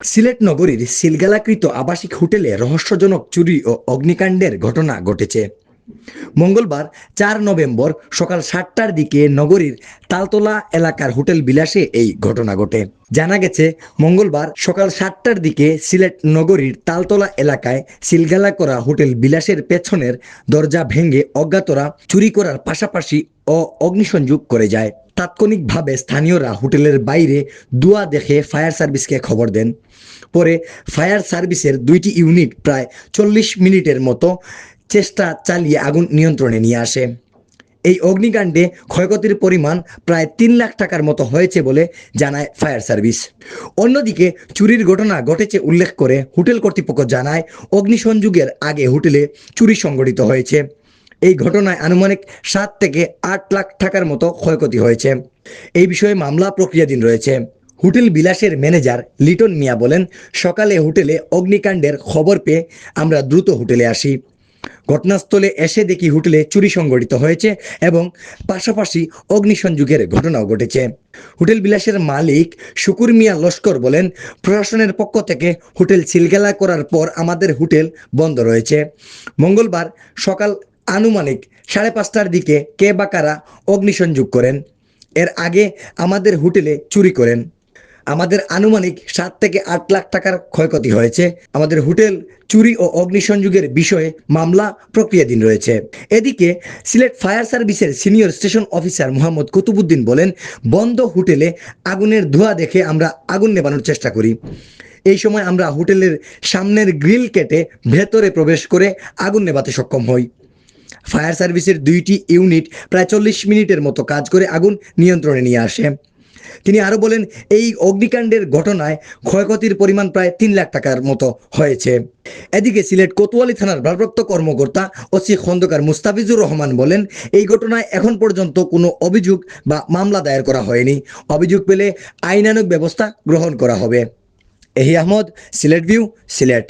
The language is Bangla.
সিলেট নগরীর সিলগালাকৃত আবাসিক হোটেলে রহস্যজনক চুরি ও অগ্নিকাণ্ডের ঘটনা ঘটেছে। মঙ্গলবার চার নভেম্বর সকাল সাতটার দিকে নগরীর তালতলা এলাকার হোটেল বিলাসে এই ঘটনা ঘটে। জানা গেছে, মঙ্গলবার সকাল সাতটার দিকে সিলেট নগরীর তালতলা এলাকায় সিলগালা করা হোটেল বিলাসের পেছনের দরজা ভেঙে অজ্ঞাতরা চুরি করার পাশাপাশি ও অগ্নিসংযোগ করে যায়। তাৎক্ষণিকভাবে স্থানীয়রা হোটেলের বাইরে দুয়া দেখে ফায়ার সার্ভিসকে খবর দেন। পরে ফায়ার সার্ভিসের দুইটি ইউনিট প্রায় চল্লিশ মিনিটের মতো চেষ্টা চালিয়ে আগুন নিয়ন্ত্রণে নিয়ে আসে। এই অগ্নিকাণ্ডে ক্ষয়ক্ষতির পরিমাণ প্রায় তিন লাখ টাকার মতো হয়েছে বলে জানায় ফায়ার সার্ভিস। অন্যদিকে চুরির ঘটনা ঘটেছে উল্লেখ করে হোটেল কর্তৃপক্ষ জানায়, অগ্নিসংযোগের আগে হোটেলে চুরি সংঘটিত হয়েছে। এই ঘটনায় আনুমানিক সাত থেকে আট লাখ টাকার মতো ক্ষয়ক্ষতি হয়েছে। এই বিষয়ে মামলা প্রক্রিয়াধীন রয়েছে। হোটেল বিলাসের ম্যানেজার লিটন মিয়া বলেন, সকালে হোটেলে অগ্নিকাণ্ডের খবর পেয়ে আমরা দ্রুত হোটেলে আসি। ঘটনাস্থলে এসে দেখি হোটেলে চুরি সংঘটিত হয়েছে এবং পাশাপাশি অগ্নিসংযোগের ঘটনাও ঘটেছে। হোটেল বিলাসের মালিক শুকুর মিয়া লস্কর বলেন, প্রশাসনের পক্ষ থেকে হোটেল সিলগালা করার পর আমাদের হোটেল বন্ধ রয়েছে। মঙ্গলবার সকাল আনুমানিক সাড়ে পাঁচটার দিকে কে বা কারা অগ্নিসংযোগ করেন, এর আগে আমাদের হোটেলে চুরি করেন। আমাদের আনুমানিক সাত থেকে আট লাখ টাকার ক্ষয়ক্ষতি হয়েছে। আমাদের হোটেল চুরি ও অগ্নিসংযোগের বিষয়ে মামলা প্রক্রিয়াধীন রয়েছে। এদিকে সিলেট ফায়ার সার্ভিসের senior station officer Mohammad Kutubuddin বলেন, বন্ধ হোটেলে আগুনের ধোঁয়া দেখে আমরা আগুন নেবানোর চেষ্টা করি। এই সময় আমরা হোটেলের সামনের গ্রিল কেটে ভেতরে প্রবেশ করে আগুন নেভাতে সক্ষম হই। ফায়ার সার্ভিসের দুইটি ইউনিট প্রায় চল্লিশ মিনিটের মতো কাজ করে আগুন নিয়ন্ত্রণে নিয়ে আসে। তিনি আরও বলেন, এই অগ্নিকাণ্ডের ঘটনায় ক্ষয়ক্ষতির পরিমাণ প্রায় তিন লাখ টাকার মতো হয়েছে। এদিকে সিলেট কোতোয়ালি থানার ভারপ্রাপ্ত কর্মকর্তা ওসি খন্দকার মুস্তাফিজুর রহমান বলেন, এই ঘটনায় এখন পর্যন্ত কোনো অভিযোগ বা মামলা দায়ের করা হয়নি। অভিযোগ পেলে আইনানুগ ব্যবস্থা গ্রহণ করা হবে। এহি আহমদ, সিলেট ভিউ, সিলেট।